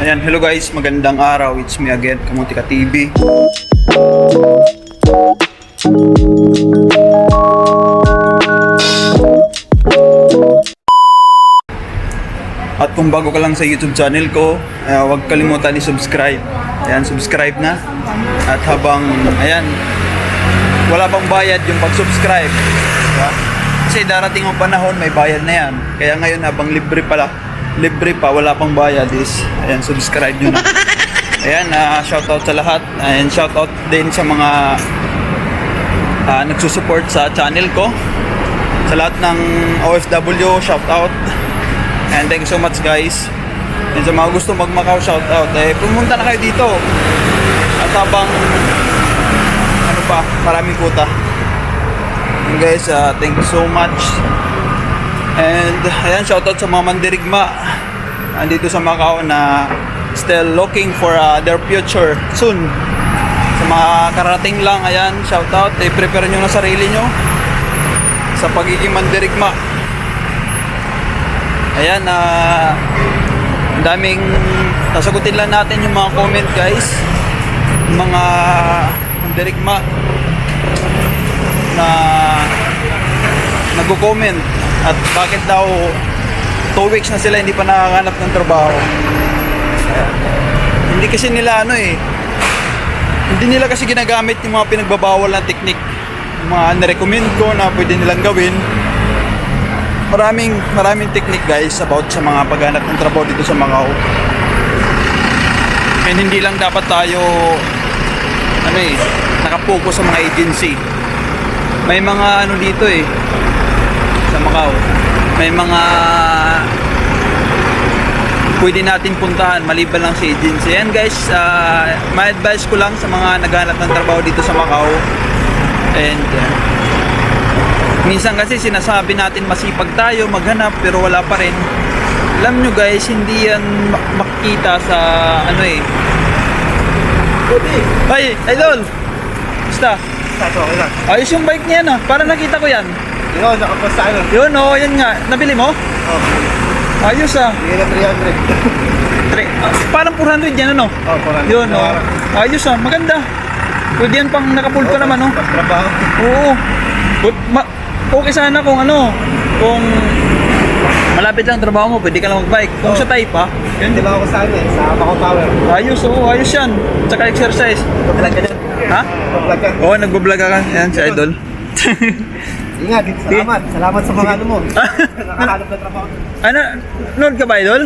Ayan, hello guys, magandang araw. It's me again, Kamutika TV. At kung bago ka lang sa YouTube channel ko, uh, huwag kalimutan i-subscribe. Ayan, subscribe na. At habang, ayan, wala pang bayad yung pag-subscribe. Diba? Kasi darating ang panahon, may bayad na yan. Kaya ngayon, habang libre pala, libre pa, wala pang bayad is, ayan, subscribe nyo na. Ayan, uh, shoutout sa lahat. And shoutout din sa mga uh, nagsusupport sa channel ko. Sa lahat ng OFW, shoutout. And thank you so much guys. And sa mga gusto mag-Macau shoutout, eh pumunta na kayo dito. At habang ano pa, maraming kuta. And guys, uh, thank you so much. And ayan, shoutout sa mga mandirigma andito sa Macau na still looking for uh, their future soon. Sa mga karating lang, ayan, shoutout. I-prepare nyo na sarili nyo sa pagiging mandirigma. Ayan, ah, ang daming sasagutin lang natin yung mga comment guys. Yung mga mandirigma na nagko-comment at bakit daw 2 weeks na sila hindi pa nakakanap ng trabaho. Ayan. Hindi kasi nila ano eh, hindi nila kasi ginagamit yung mga pinagbabawal na technique. Yung mga nirecommend ko na pwede nilang gawin. Maraming maraming technique guys about sa mga paghanap ng trabaho dito sa Macau. And hindi lang dapat tayo ano eh, nakapokus sa mga agency. May mga ano dito eh sa Macau. May mga pwede natin puntahan maliban lang sa agency. And guys, uh, may advice ko lang sa mga naghanap ng trabaho dito sa Macau. And uh, minsan kasi sinasabi natin masipag tayo maghanap pero wala pa rin. Alam nyo guys, hindi yan mak- makikita sa ano eh. Ay, idol! Basta, ayos yung bike niya na. Para nakita ko yan. Yun, nakapos sa ano. Yun, oh, yan nga. Nabili mo? Oh, Ayos ah. bigyan na 300. Tre- ah, parang 400 yan ano? Oh, 400. Yun, oh. Ayos ah, maganda. Pwede yan pang nakapull pa naman, oh. Pagtrabaho. Oo. But, ma- okay sana kung ano, kung malapit lang trabaho mo, pwede ka lang mag-bike. Kung Oh. sa type ha, yun, Hindi di ba? ako sa ano eh, sa Macau Tower. Ayos, oo, ayos yan. Tsaka exercise. Pag-vlog ka dyan. Ha? Pag-vlog ka. Oo, nagbablog ka. Yan, si Idol. Ingat, salamat. Salamat sa mga ano mo. Nakahanap na trabaho. ano, nod ka ba, Idol?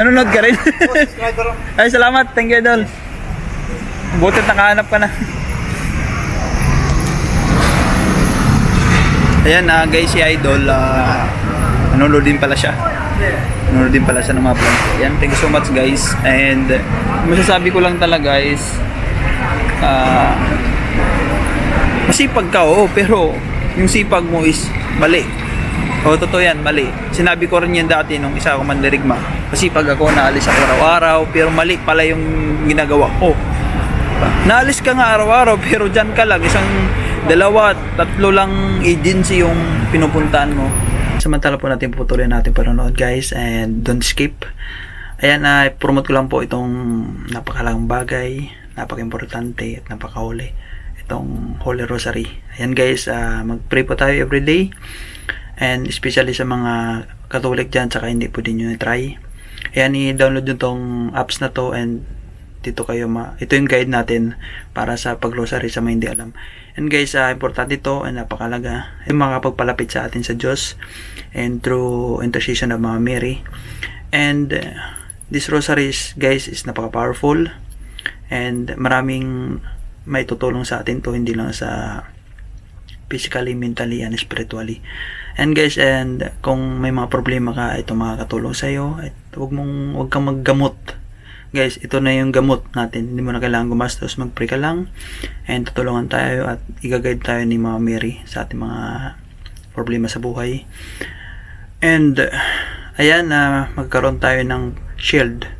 Ano, nod ka rin? Oh. Ay, salamat. Thank you, Idol. Butit nakahanap ka na. Ayan na guys, si Idol, ah, nanonood din pala siya. Nanonood din pala siya ng mga vlog. Ayan, thank you so much guys. And masasabi ko lang talaga guys, ah, masipag ka, oo, pero yung sipag mo is mali. Oo, totoo yan, mali. Sinabi ko rin yan dati nung isa akong mandirigma. Masipag ako, naalis ako araw-araw, pero mali pala yung ginagawa ko. Naalis ka nga araw-araw, pero dyan ka lang, isang dalawa, tatlo lang agency yung pinupuntahan mo. Samantala po natin putuloy natin panonood guys and don't skip. Ayan, na promote ko lang po itong napakalagang bagay, napaka-importante at napakahuli. Itong Holy Rosary. Ayan guys, ah, mag-pray po tayo everyday. And especially sa mga Catholic dyan, saka hindi po din nyo try. Ayan, i-download nyo tong apps na to and dito kayo ma ito yung guide natin para sa paglosary sa mga hindi alam and guys ah, importante ito and napakalaga yung makapagpalapit sa atin sa Diyos and through intercession of Mama Mary and uh, this rosary is, guys is napaka powerful and maraming may tutulong sa atin to hindi lang sa physically, mentally, and spiritually. And guys, and kung may mga problema ka, ito makakatulong sa iyo. At huwag mong huwag kang maggamot. Guys, ito na yung gamot natin. Hindi mo na kailangan gumastos, mag-pray ka lang and tutulungan tayo at i-guide tayo ni Mama Mary sa ating mga problema sa buhay. And ayan na magkaroon tayo ng shield.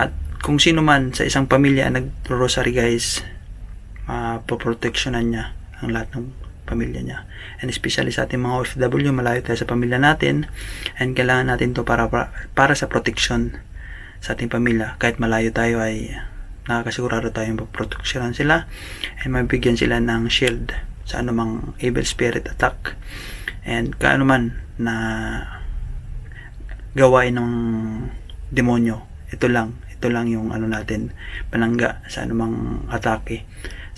At kung sino man sa isang pamilya nag-rosary guys, mapoprotectionan niya ang lahat ng pamilya niya. And especially sa ating mga OFW, malayo tayo sa pamilya natin and kailangan natin to para para, para sa protection sa ating pamilya. Kahit malayo tayo ay nakakasigurado tayong proteksyonan sila ay mabigyan sila ng shield sa anumang evil spirit attack and kaano man na gawain ng demonyo. Ito lang, ito lang yung ano natin, panangga sa anumang atake.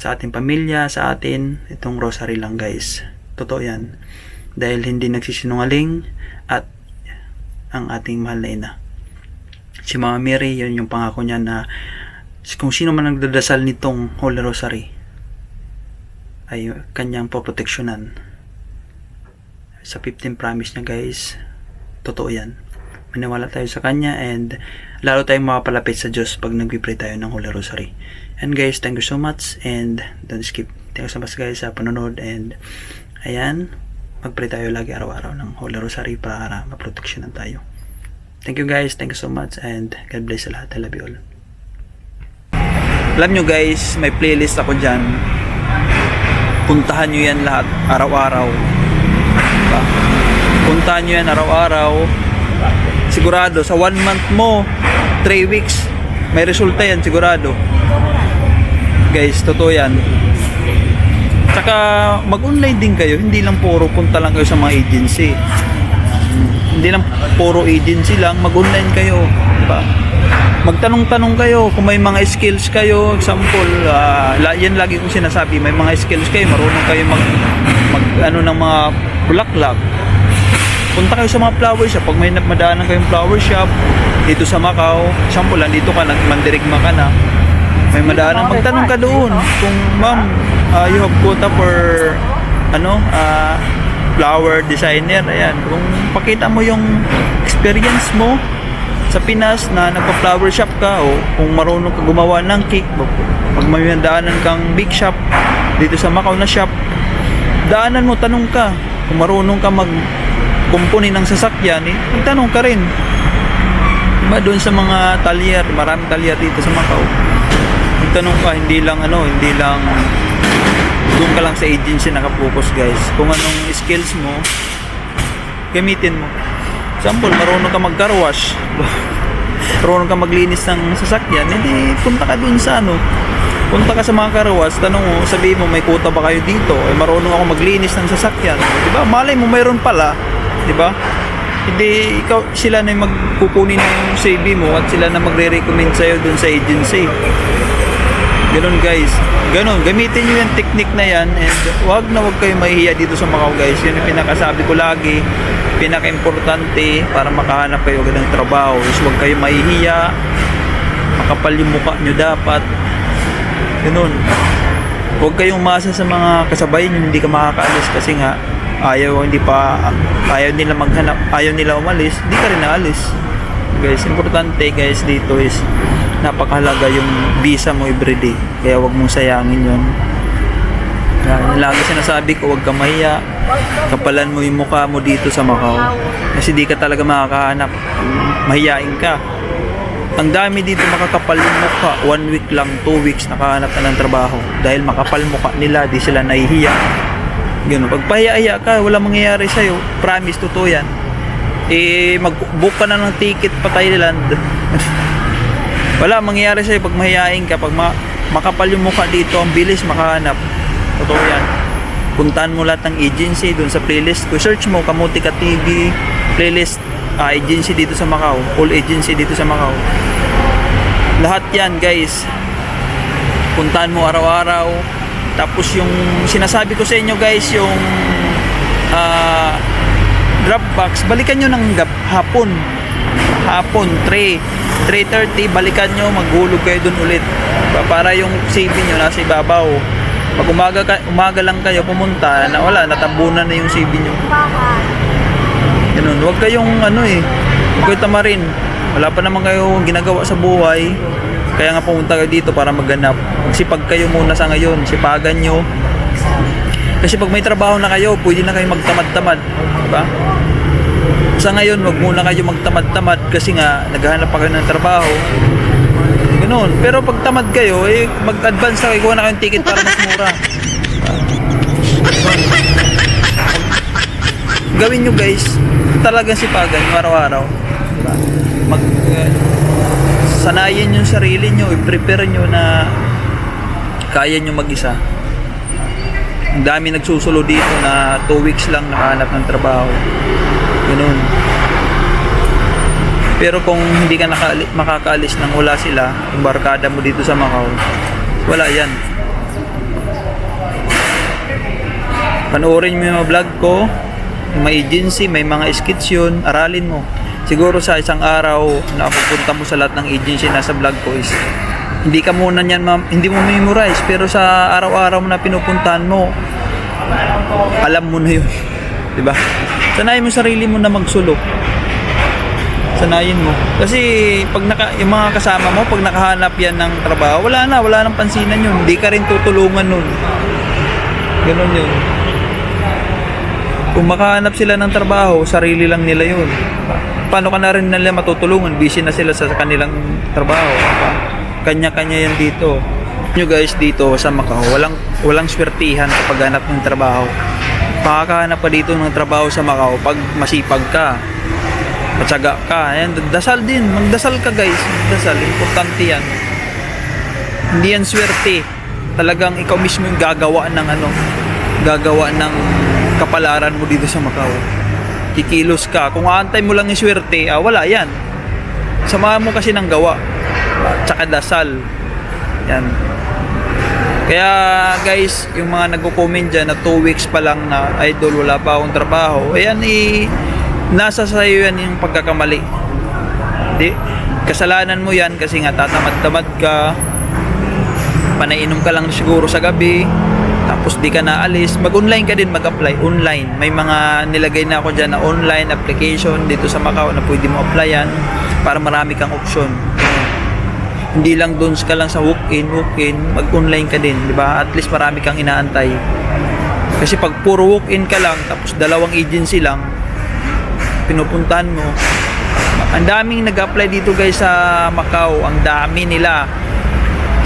Sa ating pamilya, sa atin, itong rosary lang guys. Totoo yan. Dahil hindi nagsisinungaling at ang ating mahal na ina. Si Mama Mary, yun yung pangako niya na kung sino man nagdadasal nitong Holy Rosary ay kanyang poproteksyonan. Sa 15 promise niya guys, totoo yan. Maniwala tayo sa kanya and lalo tayong makapalapit sa Diyos pag nagpipray tayo ng Holy Rosary. And guys, thank you so much and don't skip. Thank you so much guys sa panonood and ayan, magpray tayo lagi araw-araw ng Holy Rosary para maproteksyonan tayo. Thank you guys, thank you so much and God bless sa lahat. I love you all. Alam nyo guys, may playlist ako dyan. Puntahan nyo yan lahat araw-araw. Puntahan nyo yan araw-araw. Sigurado, sa one month mo, 3 weeks, may resulta yan sigurado. Guys, totoo yan. Tsaka mag-online din kayo, hindi lang puro punta lang kayo sa mga agency. Hindi lang puro agency lang, mag-online kayo, di ba? Magtanong-tanong kayo kung may mga skills kayo, example, la- yan lagi kong sinasabi, may mga skills kayo, marunong kayo mag, mag ano ng mga bulaklak. Punta kayo sa mga flower shop, pag may madaanan kayong flower shop, dito sa Macau, example, dito ka, nagmandirigma ka na, may madaanan, magtanong ka doon kung ma'am, ah, you have quota for ano, ah, flower designer, ayan. Kung pakita mo yung experience mo sa Pinas na nagpa-flower shop ka o kung marunong ka gumawa ng cake, pag may daanan kang big shop dito sa Macau na shop, daanan mo, tanong ka. Kung marunong ka mag kumpuni ng sasakyan, eh, magtanong ka rin. Diba doon sa mga talyer, maraming talyer dito sa Macau. Magtanong ka, hindi lang ano, hindi lang doon ka lang sa agency nakapokus guys. Kung anong skills mo, gamitin mo. Example, marunong ka mag-car wash. marunong ka maglinis ng sasakyan, hindi punta ka doon sa ano. Punta ka sa mga car wash, tanong mo, sabihin mo may kuta ba kayo dito? Eh, marunong ako maglinis ng sasakyan. Di ba? Malay mo, mayroon pala. Di ba? Hindi, ikaw, sila na magkukunin ng CV mo at sila na magre-recommend sa'yo doon sa agency. Ganun guys. Ganun. Gamitin nyo yung technique na yan and wag na wag kayo mahihiya dito sa Macau guys. Yun yung pinakasabi ko lagi. Pinaka-importante para makahanap kayo ng trabaho is wag kayo mahihiya. Makapal yung mukha nyo dapat. Ganun. Huwag kayong umasa sa mga kasabay nyo hindi ka makakaalis kasi nga ayaw hindi pa ayaw nila maghanap ayaw nila umalis hindi ka rin naalis. Guys importante guys dito is napakahalaga yung visa mo everyday. Kaya wag mong sayangin yun. Yan, lagi sinasabi ko wag ka mahiya. Kapalan mo yung mukha mo dito sa Macau. Kasi di ka talaga makakahanap. Mahiyain ka. Ang dami dito makakapal yung mukha. One week lang, two weeks nakahanap na ng trabaho. Dahil makapal mukha nila di sila nahihiya Ganun. Pag pahiya-hiya ka, wala mangyayari sa'yo. Promise, totoo yan. Eh, mag-book ka na ng ticket pa Thailand. wala mangyayari sa'yo pag mahihain ka. Pag ma- makapal yung mukha dito, ang bilis makahanap. Totoo yan. Puntahan mo lahat ng agency doon sa playlist. Kung search mo, Kamuti Ka TV, playlist, ah, agency dito sa Macau. All agency dito sa Macau. Lahat yan, guys. Puntahan mo araw-araw. Tapos yung sinasabi ko sa inyo guys, yung ah Dropbox, balikan nyo ng gab- hapon. Hapon, 3. 3.30, balikan nyo, maghulog kayo dun ulit. Pa- Para yung CV nyo nasa ibabaw. Pag umaga, ka, umaga lang kayo pumunta, na wala, natambunan na yung CV nyo. Ganun, huwag kayong ano eh, huwag kayo tamarin. Wala pa naman kayo ginagawa sa buhay. Kaya nga pumunta kayo dito para magganap. Magsipag kayo muna sa ngayon, sipagan nyo. Kasi pag may trabaho na kayo, pwede na kayo magtamad-tamad. Diba? Sa ngayon, wag muna kayo magtamad-tamad kasi nga naghahanap pa kayo ng trabaho. Ganun. Pero pag tamad kayo, eh, mag-advance na kayo, kuha na kayong ticket para mas mura. Gawin nyo guys, talagang sipagan yung araw-araw. Diba? Mag, uh, sanayin yung sarili nyo, i-prepare nyo na kaya nyo mag-isa. Ang dami nagsusulo dito na 2 weeks lang nakahanap ng trabaho. Ganun. Pero kung hindi ka nakali- makakaalis nang wala sila, yung barkada mo dito sa Macau, wala yan. Panoorin mo yung vlog ko, may agency, may mga skits yun, aralin mo. Siguro sa isang araw na pupunta mo sa lahat ng agency na sa vlog ko is hindi ka muna niyan ma- hindi mo memorize pero sa araw-araw na pinupuntahan mo alam mo na yun. 'di ba sanayin mo sarili mo na magsulok. Sanayin mo. Kasi pag naka, yung mga kasama mo pag nakahanap yan ng trabaho wala na wala nang pansinan yun. Hindi ka rin tutulungan nun. Ganun yun. Kung makahanap sila ng trabaho, sarili lang nila yun. Paano ka na rin nila matutulungan? Busy na sila sa kanilang trabaho. Pa- Kanya-kanya yan dito. Nyo guys dito sa Macau, walang, walang swertihan kapag hanap ng trabaho. Makakahanap ka dito ng trabaho sa Macau pag masipag ka. Matyaga ka. Ayan, dasal din. Magdasal ka guys. Magdasal. Importante yan. Hindi yan swerte. Talagang ikaw mismo yung gagawa ng ano, gagawa ng kapalaran mo dito sa Macau. Kikilos ka. Kung aantay mo lang yung swerte, ah, wala yan. Samahan mo kasi ng gawa. Tsaka dasal. Yan. Kaya guys, yung mga nagko-comment dyan na 2 weeks pa lang na idol, wala pa akong trabaho. Ayan, i nasa sa'yo yan yung pagkakamali. Di, kasalanan mo yan kasi nga tatamad-tamad ka, panainom ka lang siguro sa gabi, tapos di ka naalis, mag-online ka din mag-apply, online. May mga nilagay na ako dyan na online application dito sa Macau na pwede mo applyan para marami kang option. Hindi lang doon ka lang sa walk-in, walk-in, mag-online ka din, di ba? At least marami kang inaantay. Kasi pag puro walk-in ka lang, tapos dalawang agency lang, pinupuntahan mo, ang daming nag-apply dito guys sa Macau, ang dami nila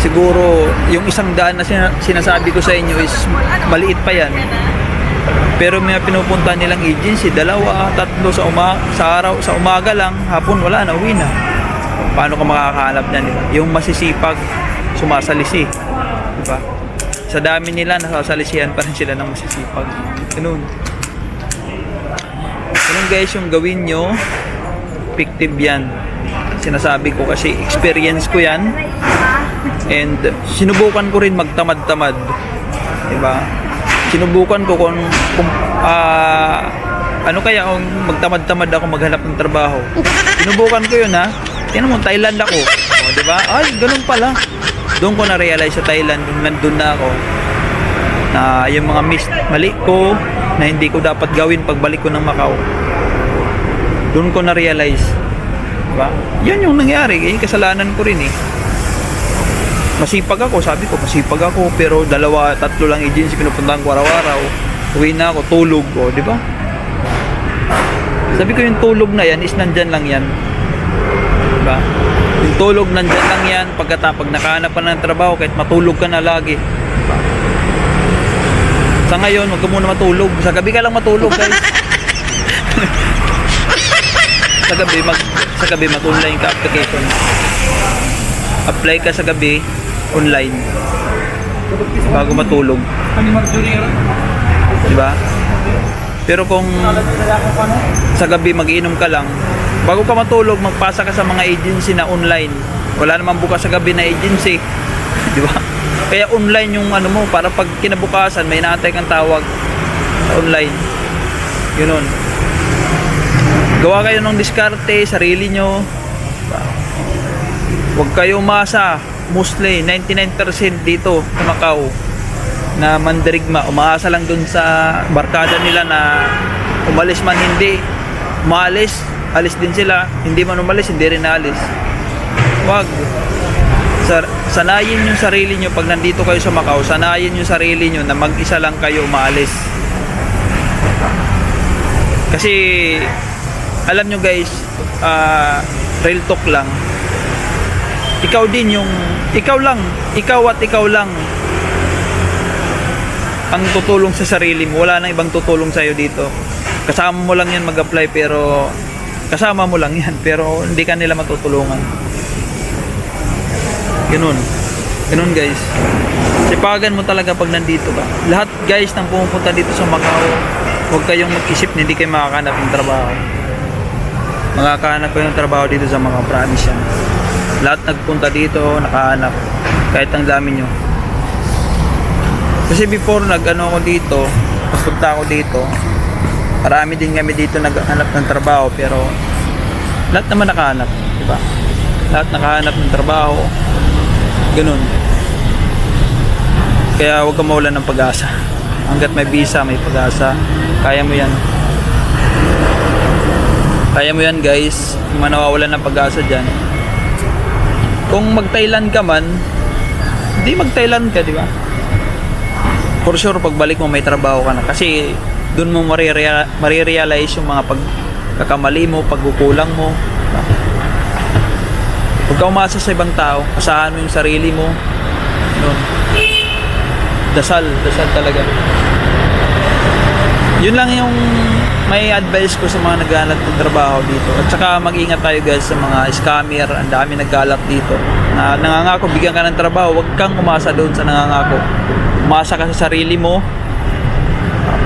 siguro yung isang daan na sina- sinasabi ko sa inyo is maliit pa yan. Pero may pinupunta nilang agency, dalawa, tatlo sa uma sa araw, sa umaga lang, hapon wala na, uwi na. Paano ka makakahanap niyan, di ba? Yung masisipag, sumasalisi, di ba? Sa dami nila, nasasalisihan pa rin sila ng masisipag. Ganun. Ganun guys, yung gawin nyo, fictive yan. Sinasabi ko kasi experience ko yan. And sinubukan ko rin magtamad-tamad. 'Di ba? Sinubukan ko kung, kung ah, ano kaya kung magtamad-tamad ako maghanap ng trabaho. Sinubukan ko 'yun ha. Tingnan mo Thailand ako. O, 'di ba? Ay, ganun pala. Doon ko na realize sa Thailand nandun na ako na yung mga miss mali ko na hindi ko dapat gawin pagbalik ko ng Macau. Doon ko na realize. Diba? Yan yung nangyari. Eh, kasalanan ko rin eh masipag ako, sabi ko, masipag ako, pero dalawa, tatlo lang agency pinupuntahan ko araw-araw. Uwi na ako, tulog ko, di ba? Sabi ko yung tulog na yan is nandyan lang yan. Di ba? Yung tulog nandyan lang yan, pagkatapag nakahanap ka ng trabaho, kahit matulog ka na lagi. Diba? Sa ngayon, huwag ka muna matulog. Sa gabi ka lang matulog, guys. sa gabi, mag, sa gabi, mag-online ka application apply ka sa gabi online. Bago matulog. Di ba? Pero kung sa gabi magiinom ka lang bago ka matulog magpasa ka sa mga agency na online. Wala naman bukas sa gabi na agency. Di ba? Kaya online yung ano mo para pag kinabukasan may naantay kang tawag online. Yun gawa kayo ng diskarte sarili nyo. Huwag kayo umasa. Mostly, 99% dito sa Macau na mandirigma. Umaasa lang dun sa barkada nila na umalis man hindi. Umalis, alis din sila. Hindi man umalis, hindi rin alis. Huwag. Sa, sanayin yung sarili nyo pag nandito kayo sa Macau. Sanayin yung sarili nyo na mag-isa lang kayo umaalis. Kasi, alam nyo guys, ah, real talk lang, ikaw din yung ikaw lang ikaw at ikaw lang ang tutulong sa sarili mo wala nang ibang tutulong sa iyo dito kasama mo lang yan mag-apply pero kasama mo lang yan pero hindi ka nila matutulungan Ganun. Ganun guys. Sipagan mo talaga pag nandito ka. Lahat guys nang pumupunta dito sa Macau, huwag kayong mag-isip na hindi kayo makakahanap ng trabaho. Makakahanap kayo ng trabaho dito sa mga province yan. Lahat nagpunta dito, nakahanap. Kahit ang dami nyo. Kasi before nag-ano ako dito, pagpunta ako dito, marami din kami dito naghanap ng trabaho pero lahat naman nakahanap, di ba? Lahat nakahanap ng trabaho. Ganun. Kaya huwag kang mawalan ng pag-asa. Hanggat may visa, may pag-asa. Kaya mo yan. Kaya mo yan guys. Kung manawawalan ng pag-asa dyan. Kung mag-Thailand ka man, hindi mag-Thailand ka, di ba? For sure, pagbalik mo may trabaho ka na. Kasi doon mo marirea- marirealize yung mga pagkakamali mo, pagkukulang mo. Huwag ka umasa sa ibang tao. Asahan mo yung sarili mo. Yun. Dasal. Dasal talaga. Yun lang yung may advice ko sa mga naghahanap ng trabaho dito. At saka mag-ingat tayo guys sa mga scammer. Ang dami nagkalap dito. Na nangangako, bigyan ka ng trabaho. Huwag kang umasa doon sa nangangako. Umasa ka sa sarili mo.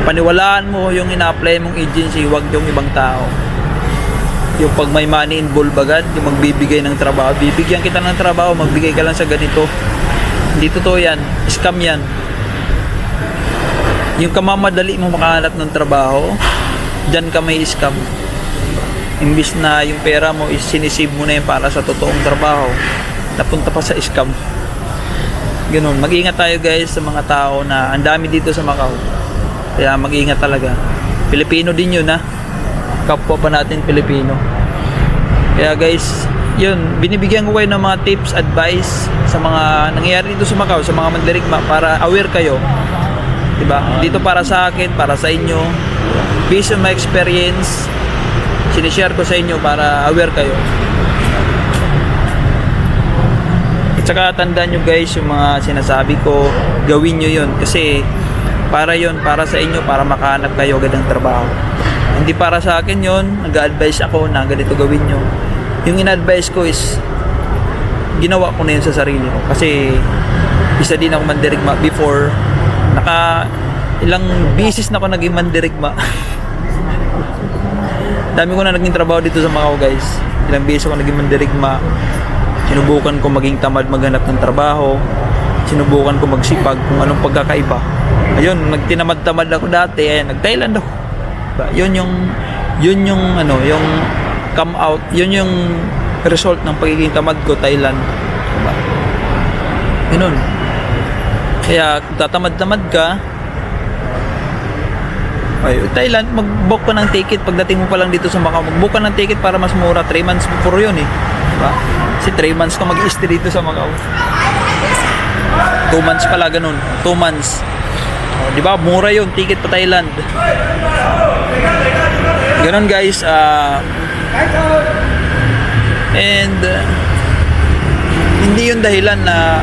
Paniwalaan mo yung ina-apply mong agency. Huwag yung ibang tao. Yung pag may money involved agad, yung magbibigay ng trabaho. Bibigyan kita ng trabaho, magbigay ka lang sa ganito. Hindi totoo yan. Scam yan. Yung kamamadali mo makahanap ng trabaho, dyan ka may scam. Imbis na yung pera mo is sinisave mo na yun para sa totoong trabaho, napunta pa sa scam. Ganun. Mag-ingat tayo guys sa mga tao na ang dami dito sa Macau. Kaya mag-ingat talaga. Pilipino din yun ha. Kapwa pa natin Pilipino. Kaya guys, yun, binibigyan ko kayo ng mga tips, advice sa mga nangyayari dito sa Macau, sa mga mandirigma para aware kayo. 'Di ba? Dito para sa akin, para sa inyo. Based on my experience, sinishare ko sa inyo para aware kayo. At saka tandaan nyo guys yung mga sinasabi ko, gawin nyo yun kasi para yon para sa inyo, para makahanap kayo agad ng trabaho. Hindi para sa akin yon nag-advise ako na ganito gawin nyo. Yung in-advise ko is ginawa ko na yun sa sarili ko kasi isa din ako mandirigma before naka ilang bisis na ako naging mandirigma dami ko na naging trabaho dito sa Macau guys. Ilang beses ako naging mandirigma sinubukan ko maging tamad maghanap ng trabaho. Sinubukan ko magsipag kung anong pagkakaiba. Ayun nagtinamad-tamad ako dati. Ayun nag-Thailand ako. Diba? yun yung yun yung ano yung come out yun yung result ng pagiging tamad ko Thailand. Diba? Ganun. Kaya tatamad-tamad ka, ay, Thailand, mag-book ka ng ticket pagdating mo pa lang dito sa Macau. Mag-book ka ng ticket para mas mura. 3 months before yun eh. Diba? Kasi 3 months ka mag-stay dito sa Macau. 2 months pala ganun. 2 months. O, di ba? Mura yun. Ticket pa Thailand. Ganun guys. ah and uh, hindi yun dahilan na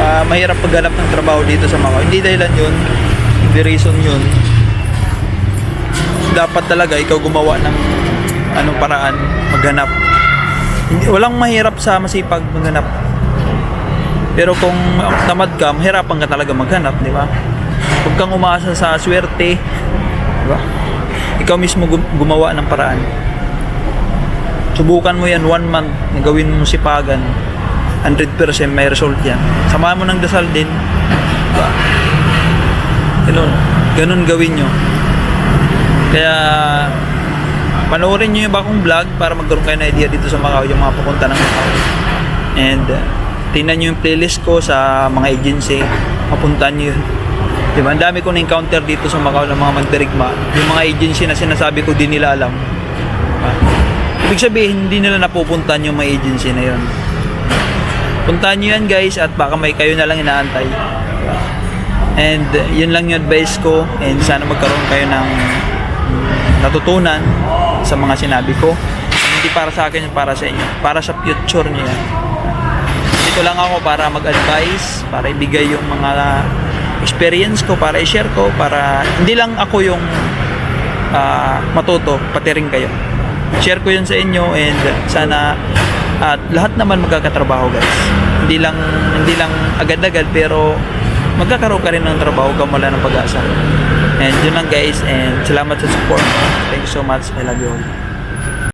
ah, mahirap paghanap ng trabaho dito sa Macau. Hindi dahilan yun. Hindi reason yun. Dapat talaga ikaw gumawa ng anong paraan maghanap. Hindi, walang mahirap sa masipag maghanap. Pero kung tamad ka, mahirapan ka talaga maghanap, di ba? Huwag kang umasa sa swerte, di ba? Ikaw mismo gum- gumawa ng paraan. Subukan mo yan one month gawin mo sipagan. 100% may result yan. Samahan mo ng dasal din. Ganun. Ganun gawin nyo. Kaya panoorin nyo yung bakong vlog para magkaroon kayo ng idea dito sa Macau, yung mga pupunta ng Macau. And tingnan nyo yung playlist ko sa mga agency. Mapuntahan nyo yun. Diba? Ang dami ko na-encounter dito sa Macau ng mga mandirigma. Yung mga agency na sinasabi ko di nila alam. Diba? Ibig sabihin, hindi nila napupuntahan yung mga agency na yun. Puntahan nyo yan guys at baka may kayo na lang inaantay. And uh, yun lang yung advice ko and sana magkaroon kayo ng natutunan sa mga sinabi ko. Hindi para sa akin, para sa inyo. Para sa future niyo yan. Dito lang ako para mag-advise, para ibigay yung mga experience ko, para i-share ko, para hindi lang ako yung ah, matuto, pati rin kayo. Share ko yun sa inyo and sana at lahat naman magkakatrabaho guys. Hindi lang hindi lang agad-agad pero magkakaroon ka rin ng trabaho ka wala ng pag-asa. And yun lang guys and salamat sa support. Thank you so much. I love you all.